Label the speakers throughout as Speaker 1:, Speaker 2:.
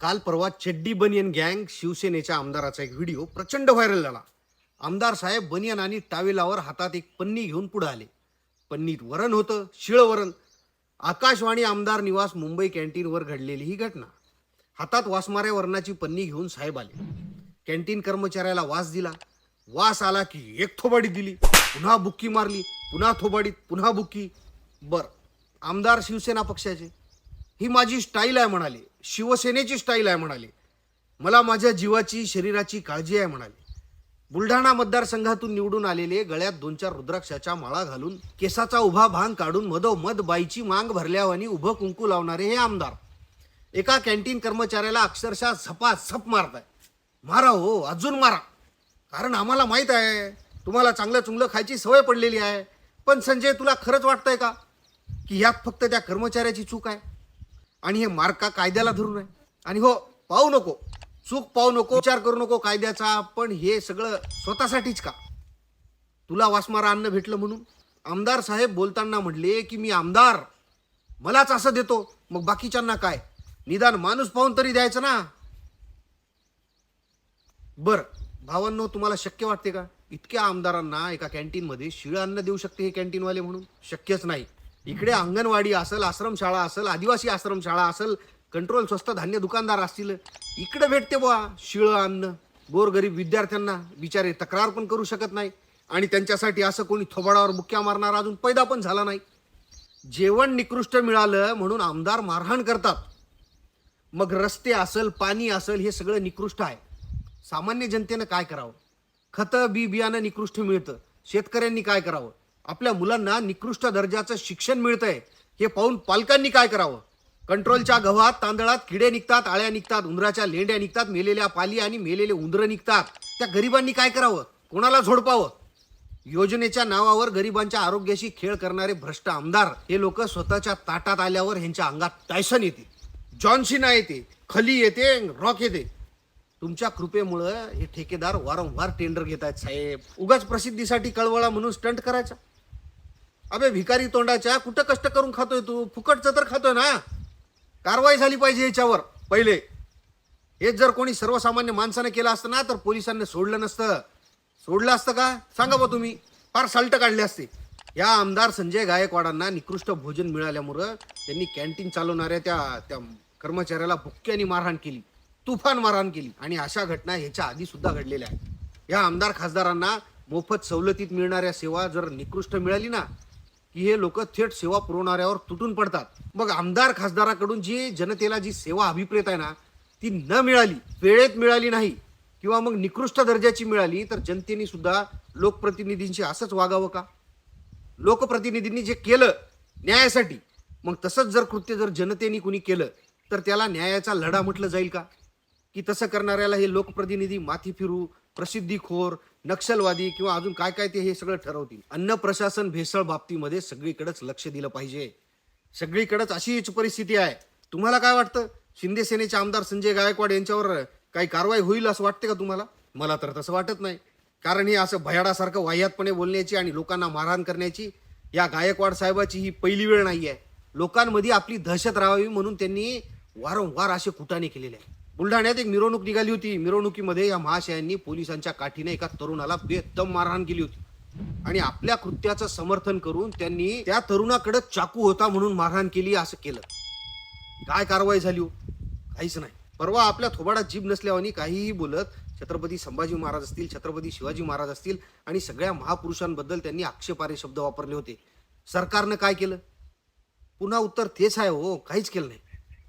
Speaker 1: काल परवा चड्डी बनियन गँग शिवसेनेच्या आमदाराचा एक व्हिडिओ प्रचंड व्हायरल झाला. आमदार साहेब बनियन आणि टावेलावर हातात एक पन्नी घेऊन पुढे आले. पन्नीत वरण होतं शिळ वरण. आकाशवाणी आमदार निवास मुंबई कॅन्टीनवर घडलेली ही घटना. हातात वासमाऱ्या वरणाची पन्नी घेऊन साहेब आले. कॅन्टीन कर्मचाऱ्याला वास दिला. वास आला की एक थोबाडी दिली. पुन्हा बुक्की मारली. पुन्हा थोबाडीत पुन्हा बुक्की. बर आमदार शिवसेना पक्षाचे. ही माझी स्टाईल आहे म्हणाले. शिवसेनेची स्टाईल आहे म्हणाले. मला माझ्या जीवाची शरीराची काळजी आहे म्हणाले. बुलढाणा मतदारसंघातून निवडून आलेले गळ्यात दोन चार रुद्राक्षाच्या माळा घालून केसाचा उभा भांग काढून मधोमध बाईची मांग भरल्यावानी उभं कुंकू लावणारे हे आमदार. एका कॅन्टीन कर्मचाऱ्याला अक्षरशः झपा झप मारताय. मारा हो अजून मारा. कारण आम्हाला माहीत आहे तुम्हाला चांगलं चुंगलं खायची सवय पडलेली आहे. पण संजय तुला खरंच वाटतंय का? की यात फक्त त्या कर्मचाऱ्याची चूक आहे? आणि हे मार्का कायद्याला धरून आहे. आणि हो पाहू नको. चूक पाहू नको विचार करू नको कायद्याचा पण हे सगळं स्वतःसाठीच का? तुला वासमारा अन्न भेटलं म्हणून? आमदार साहेब बोलताना म्हटले की मी आमदार मलाच असं देतो. मग बाकीच्यांना काय? निदान माणूस पाहून तरी द्यायचं ना? बर भावांनो तुम्हाला शक्य वाटते का? इतक्या आमदारांना एका कॅन्टीनमध्ये शिळं अन्न देऊ शकते हे कॅन्टीनवाले म्हणून? शक्यच नाही. इकडे अंगणवाडी असेल आश्रमशाळा असेल आदिवासी आश्रमशाळा असेल कंट्रोल स्वस्त धान्य दुकानदार असतील इकडे भेटते बुवा शिळं अन्न गोरगरीब विद्यार्थ्यांना बिचारे तक्रार पण करू शकत नाही. आणि त्यांच्यासाठी असं कोणी थोबाडावर बुक्क्या मारणार अजून पैदा पण झाला नाही. जेवण निकृष्ट मिळालं म्हणून आमदार मारहाण करतात. मग रस्ते असेल पाणी असेल हे सगळं निकृष्ट आहे. सामान्य जनतेनं काय करावं? खतं बी बियाणं निकृष्ट मिळतं. शेतकऱ्यांनी काय करावं? आपल्या मुलांना निकृष्ट दर्जाचं शिक्षण मिळतंय हे पाहून पालकांनी काय करावं? कंट्रोलच्या गव्हात तांदळात किडे निघतात आळ्या निघतात उंदराच्या लेंड्या निघतात मेलेल्या पाली आणि मेलेले उंदरं निघतात. त्या गरिबांनी काय करावं? कोणाला झोडपावं? योजनेच्या नावावर गरिबांच्या आरोग्याशी खेळ करणारे भ्रष्ट आमदार हे लोक स्वतःच्या ताटात आल्यावर ह्यांच्या अंगात टायसन येते. जॉन्सिना येते खली येते रॉक येते. तुमच्या कृपेमुळं हे ठेकेदार वारंवार टेंडर घेत आहेत साहेब. उगाच प्रसिद्धीसाठी कळवळा म्हणून स्टंट करायचा. अबे भिकारी तोंडाच्या कुठं कष्ट करून खातोय तू? फुकटचं तर खातोय ना. कारवाई झाली पाहिजे याच्यावर पहिले. हेच जर कोणी सर्वसामान्य माणसानं केलं असतं ना तर पोलिसांनी सोडलं नसतं. सोडलं असतं का? सांगा बा तुम्ही. फार साल्ट काढले असते. या आमदार संजय गायकवाडांना निकृष्ट भोजन मिळाल्यामुळं त्यांनी कॅन्टीन चालवणाऱ्या त्या त्या कर्मचाऱ्याला भुक्क्याने मारहाण केली. तुफान मारहाण केली. आणि अशा घटना ह्याच्या आधी सुद्धा घडलेल्या आहेत. या आमदार खासदारांना मोफत सवलतीत मिळणाऱ्या सेवा जर निकृष्ट मिळाली ना की हे लोक थेट सेवा पुरवणाऱ्यावर तुटून पडतात. मग आमदार खासदाराकडून जी जनतेला जी सेवा अभिप्रेत आहे ना ती न मिळाली वेळेत मिळाली नाही किंवा मग निकृष्ट दर्जाची मिळाली तर जनतेने सुद्धा लोकप्रतिनिधींशी असंच वागावं का? लोकप्रतिनिधींनी जे केलं न्यायासाठी मग तसंच जर कृत्य जर जनतेने कुणी केलं तर त्याला न्यायाचा लढा म्हटलं जाईल का? की तसं करणाऱ्याला हे लोकप्रतिनिधी माथी फिरू प्रसिद्धीखोर नक्षलवादी किंवा अजून काय काय ते हे सगळं ठरवतील. अन्न प्रशासन भेसळ बाबतीमध्ये सगळीकडेच लक्ष दिलं पाहिजे. सगळीकडेच अशीच परिस्थिती आहे. तुम्हाला काय वाटतं? शिंदे सेनेचे आमदार संजय गायकवाड यांच्यावर काही कारवाई होईल असं वाटते का तुम्हाला? मला तर तसं वाटत नाही. कारण हे असं भयाडासारखं वाह्यातपणे बोलण्याची आणि लोकांना मारहाण करण्याची या गायकवाड साहेबाची ही पहिली वेळ नाही आहे लोकांमध्ये आपली दहशत राहावी म्हणून त्यांनी वारंवार असे कुटाणे केलेले आहे बुलढाण्यात एक मिरवणूक निघाली होती. मिरवणुकीमध्ये या महाशयांनी पोलिसांच्या काठीने एका तरुणाला बेदम मारहाण केली होती. आणि आपल्या कृत्याचं समर्थन करून त्यांनी त्या तरुणाकडे चाकू होता म्हणून मारहाण केली असं केलं. काय कारवाई झाली हो? काहीच नाही. परवा आपल्या थोबाडात जीभ नसल्यावानी काहीही बोलत छत्रपती संभाजी महाराज असतील छत्रपती शिवाजी महाराज असतील आणि सगळ्या महापुरुषांबद्दल त्यांनी आक्षेपारे शब्द वापरले होते. सरकारनं काय केलं? पुन्हा उत्तर तेच आहे हो. काहीच केलं नाही.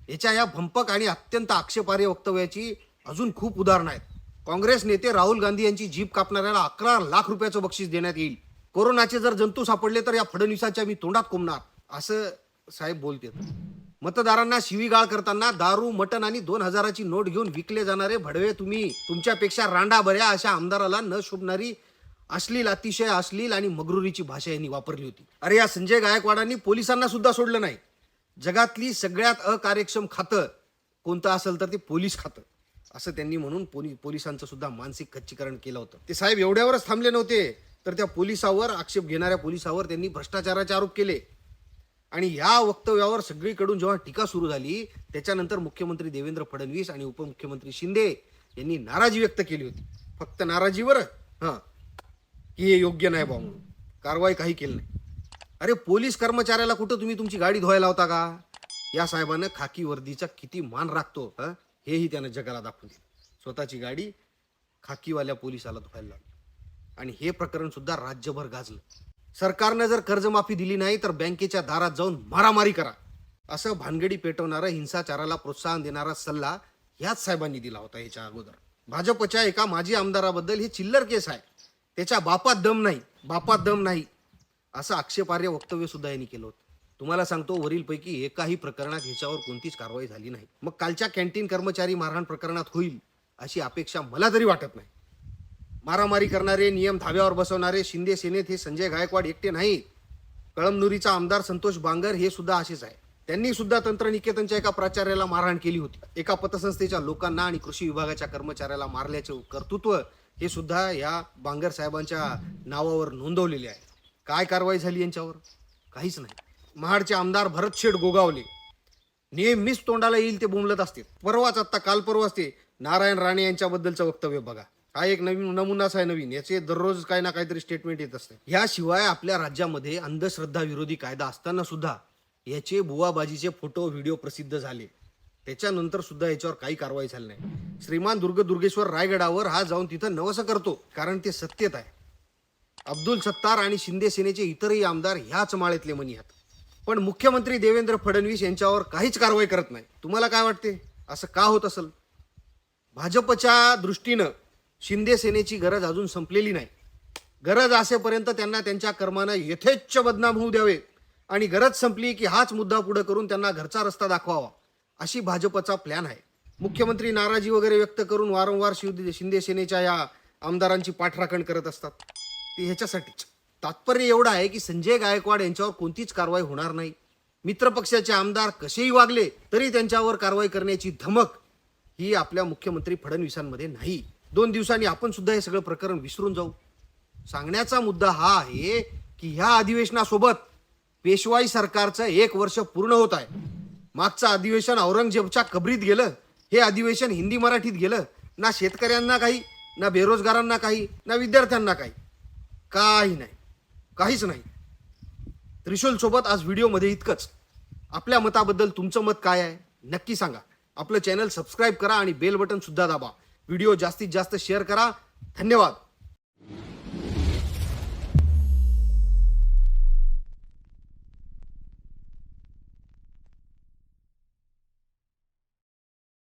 Speaker 1: याच्या या भंपक आणि अत्यंत आक्षेपार्ह वक्तव्याची अजून खूप उदाहरणं आहेत. काँग्रेस नेते राहुल गांधी यांची जीप कापणाऱ्याला अकरा लाख रुपयाचं बक्षीस देण्यात येईल. कोरोनाचे जर जंतू सापडले तर या फडणवीसाच्या मी तोंडात कोंबणार असं साहेब बोलते मतदारांना शिवीगाळ करताना दारू मटण आणि दोन हजाराची नोट घेऊन विकले जाणारे भडवे तुम्ही तुमच्यापेक्षा रांडा बऱ्या अशा आमदाराला न शोभणारी अश्लील अतिशय अश्लील आणि मगरुरीची भाषा यांनी वापरली होती. अरे या संजय गायकवाडांनी पोलिसांना सुद्धा सोडलं नाही. जगातली सगळ्यात अकार्यक्षम खातं कोणतं असेल तर ते पोलीस खातं असं त्यांनी म्हणून पोली पोलिसांचं सुद्धा मानसिक खच्चीकरण केलं होतं. ते साहेब एवढ्यावरच थांबले नव्हते तर त्या पोलिसावर आक्षेप घेणाऱ्या पोलिसावर त्यांनी भ्रष्टाचाराचे आरोप केले. आणि या वक्तव्यावर सगळीकडून जेव्हा टीका सुरू झाली त्याच्यानंतर मुख्यमंत्री देवेंद्र फडणवीस आणि उपमुख्यमंत्री शिंदे यांनी नाराजी व्यक्त केली होती. फक्त नाराजीवर हां की हे योग्य नाही बा म्हणून. कारवाई काही केली नाही. अरे पोलीस कर्मचाऱ्याला कुठं तुम्ही तुमची गाडी धुवायला होता का? या साहेबानं खाकी वर्दीचा किती मान राखतो हेही त्यानं जगाला दाखवून दिलं. स्वतःची गाडी खाकीवाल्या पोलिसाला धुवायला लागली आणि हे प्रकरण सुद्धा राज्यभर गाजलं. सरकारनं जर कर्जमाफी दिली नाही तर बँकेच्या दारात जाऊन मारामारी करा. असं भानगडी पेटवणारा हिंसाचाराला प्रोत्साहन देणारा सल्ला ह्याच साहेबांनी दिला होता याच्या अगोदर. भाजपच्या एका माजी आमदाराबद्दल हे चिल्लर केस आहे. त्याच्या बापात दम नाही. बापात दम नाही. असं आक्षेपार्ह वक्तव्य सुद्धा यांनी केलं होतं. तुम्हाला सांगतो वरीलपैकी एकाही प्रकरणात ह्याच्यावर कोणतीच कारवाई झाली नाही. मग कालच्या कॅन्टीन कर्मचारी मारहाण प्रकरणात होईल अशी अपेक्षा मला तरी वाटत नाही. मारामारी करणारे नियम धाब्यावर बसवणारे शिंदे सेनेत हे संजय गायकवाड एकटे नाही कळमनुरीचा आमदार संतोष बांगर हे सुद्धा असेच आहे. त्यांनी सुद्धा तंत्रनिकेतनच्या एका प्राचार्याला मारहाण केली होती. एका पतसंस्थेच्या लोकांना आणि कृषी विभागाच्या कर्मचाऱ्याला मारल्याचे कर्तृत्व हे सुद्धा या बांगर साहेबांच्या नावावर नोंदवलेले आहे. काय कारवाई झाली यांच्यावर? काहीच नाही. महाडचे आमदार भरत शेठ गोगावले. नेहमीच तोंडाला येईल ते बोंबलत असते परवाच आत्ता काल परवाच ते नारायण राणे यांच्याबद्दलचं वक्तव्य बघा. हा एक नवीन नमुनाच आहे नवीन. याचे दररोज काही ना काहीतरी स्टेटमेंट येत असते. ह्याशिवाय आपल्या राज्यामध्ये अंधश्रद्धा विरोधी कायदा असताना सुद्धा याचे बुवाबाजीचे फोटो व्हिडिओ प्रसिद्ध झाले. त्याच्यानंतर सुद्धा याच्यावर काही कारवाई झाली नाही. श्रीमान दुर्ग दुर्गेश्वर रायगडावर हा जाऊन तिथं नवसं करतो कारण ते सत्यत आहे. अब्दुल सत्तार आणि शिंदे सेनेचे इतरही आमदार ह्याच माळेतले मनी आहेत. पण मुख्यमंत्री देवेंद्र फडणवीस यांच्यावर काहीच कारवाई करत नाही. तुम्हाला काय वाटते? असं का होत असेल? भाजपच्या दृष्टीनं शिंदे सेनेची गरज अजून संपलेली नाही. गरज असेपर्यंत त्यांना त्यांच्या कर्मानं यथेच्छ बदनाम होऊ द्यावे आणि गरज संपली की हाच मुद्दा पुढे करून त्यांना घरचा रस्ता दाखवावा अशी भाजपचा प्लॅन आहे. मुख्यमंत्री नाराजी वगैरे व्यक्त करून वारंवार शिव शिंदे सेनेच्या या आमदारांची पाठराखण करत असतात. ते ह्याच्यासाठीच तात्पर्य एवढं आहे की संजय गायकवाड यांच्यावर कोणतीच कारवाई होणार नाही. मित्रपक्षाचे आमदार कसेही वागले तरी त्यांच्यावर कारवाई करण्याची धमक ही आपल्या मुख्यमंत्री फडणवीसांमध्ये नाही. दोन दिवसांनी आपण सुद्धा हे सगळं प्रकरण विसरून जाऊ. सांगण्याचा मुद्दा हा आहे की ह्या अधिवेशनासोबत पेशवाई सरकारचं एक वर्ष पूर्ण होत आहे. मागचं अधिवेशन औरंगजेबच्या कबरीत गेलं हे अधिवेशन हिंदी मराठीत गेलं. ना शेतकऱ्यांना काही ना बेरोजगारांना काही ना विद्यार्थ्यांना काही. काही नाही. काहीच नाही. त्रिशूलसोबत आज व्हिडिओमध्ये इतकंच. आपल्या मताबद्दल तुमचं मत काय आहे नक्की सांगा. आपलं चॅनल सबस्क्राईब करा आणि बेल बटन सुद्धा दाबा. व्हिडिओ जास्तीत जास्त शेअर करा. धन्यवाद.